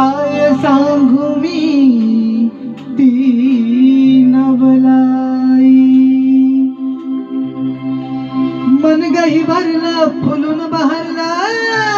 काय सांगू मी? ती नवलाई मन गही भरलं फुलून बहरला.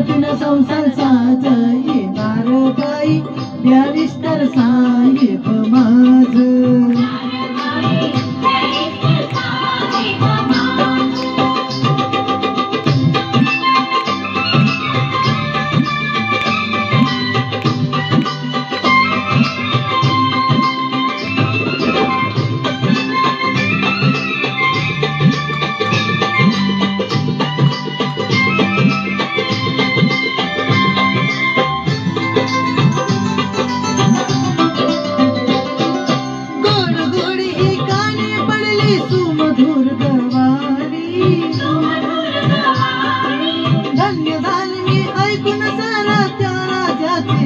संसार साच येणार काही द्या विस्तर साय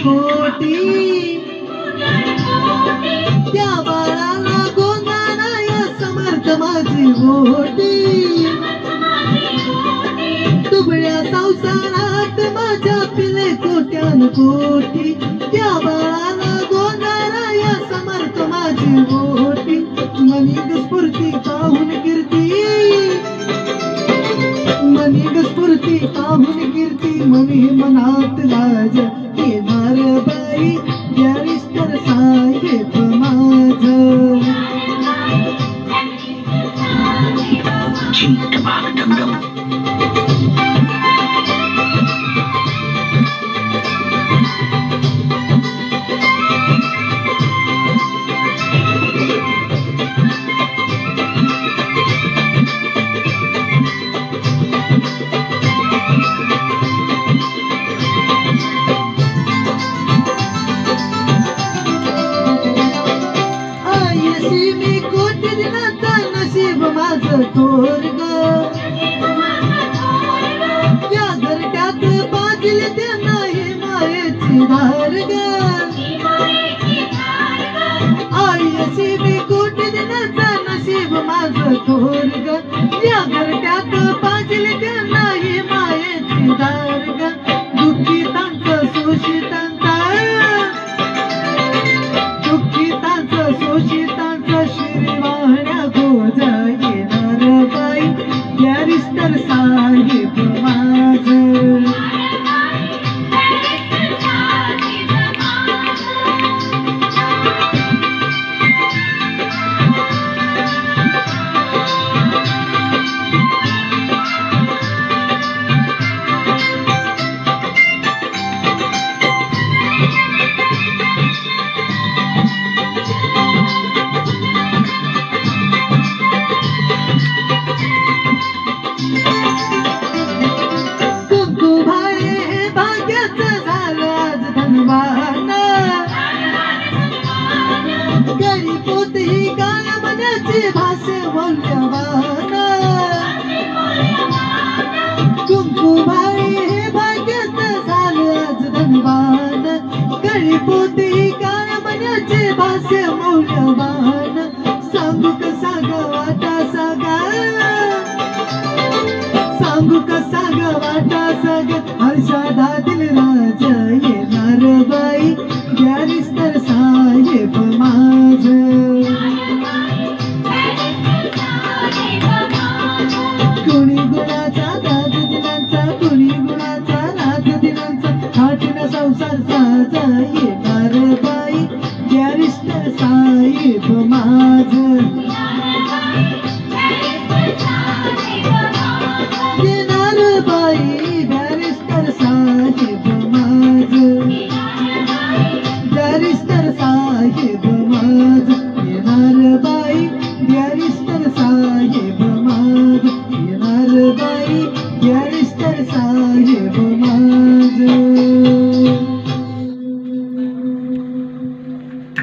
खोटी त्या बाळाला गोंगाराय समर्थ माझी मोठी. तुबड्या संसारात माझ्या पिले कोट्यान कोटी त्या बाळाला गोंगाराय समर्थ माझी मोठी. मनी स्फूर्ती पाहून माझ थोर ग. या घरट्यात बाजली त्या नाही मायेची धार ग आई अशी मी कोटी दिनाचा नशीब माझ थोर मौल्यवान सांगू कसा गावाटा सागा सांगू कसा गावाटा सागा हर्षादातील राज येणार बाई. गॅरिस्तर साहेब गुणाचा दाद दिनांचा कोणी गुणाचा नाद दिनांचा हाटीनं संसार साजा Barrister Sahib Maud, Yanar Bhai, Barrister Sahib